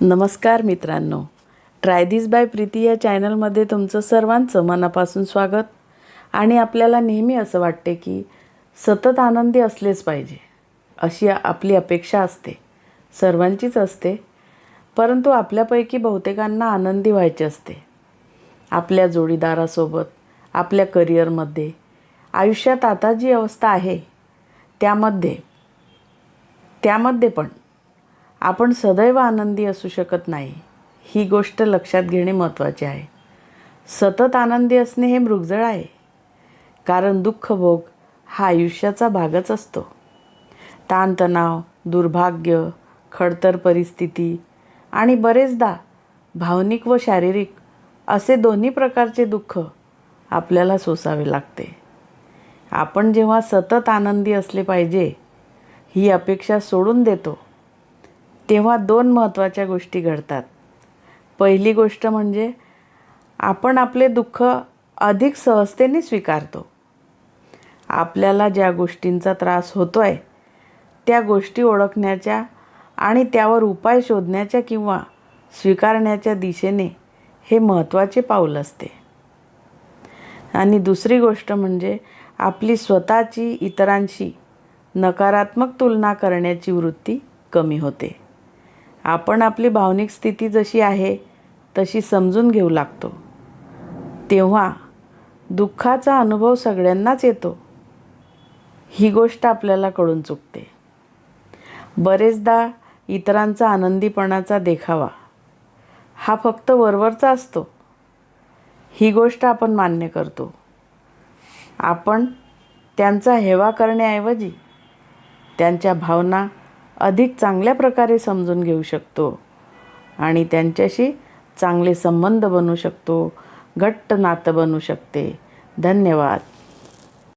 नमस्कार मित्रांनो. Try this by Preeti या चॅनलमध्ये तुमचं सर्वांचं मनापासून स्वागत. आणि आपल्याला नेहमी असं वाटते की सतत आनंदी असलेच पाहिजे अशी आपली अपेक्षा असते. सर्वांचीच असते परंतु आपल्यापैकी बहुतेकांना आनंदी व्हायचे असते. आपल्या जोडीदारासोबत आपल्या करिअरमध्ये आयुष्यात आता जी अवस्था आहे त्यामध्ये त्यामध्ये पण आपण सदैव आनंदी असू शकत नाही. ही गोष्ट लक्षात घेणे महत्त्वाचे आहे. सतत आनंदी असणे हे मृगजळ आहे. कारण दुःखभोग हा आयुष्याचा भागच असतो. ताणतणाव दुर्भाग्य खडतर परिस्थिती आणि बरेचदा भावनिक व शारीरिक असे दोन्ही प्रकारचे दुःख आपल्याला सोसावे लागते. आपण जेव्हा सतत आनंदी असले पाहिजे ही अपेक्षा सोडून देतो. तेव्हा दोन महत्त्वाच्या गोष्टी घडतात. पहिली गोष्ट म्हणजे आपण आपले दुःख अधिक सहजतेने स्वीकारतो. आपल्याला ज्या गोष्टींचा त्रास होतो आहे त्या गोष्टी ओळखण्याच्या आणि त्यावर उपाय शोधण्याच्या किंवा स्वीकारण्याच्या दिशेने हे महत्त्वाचे पाऊल असते. आणि दुसरी गोष्ट म्हणजे आपली स्वतःची इतरांशी नकारात्मक तुलना करण्याची वृत्ती कमी होते. आपण आपली भावनिक स्थिती जशी आहे तशी समजून घेऊ लागतो. तेव्हा दुःखाचा अनुभव सगळ्यांनाच येतो. ही गोष्ट आपल्याला कळून चुकते. बरेचदा इतरांचा आनंदीपणाचा देखावा हा फक्त वरवरचा असतो. ही गोष्ट आपण मान्य करतो. आपण त्यांचा हेवा करण्याऐवजी त्यांच्या भावना अधिक चांगल्या प्रकारे समजून घेऊ शकतो आणि त्यांच्याशी चांगले संबंध बनवू शकतो घट्ट नातं बनू शकते. धन्यवाद.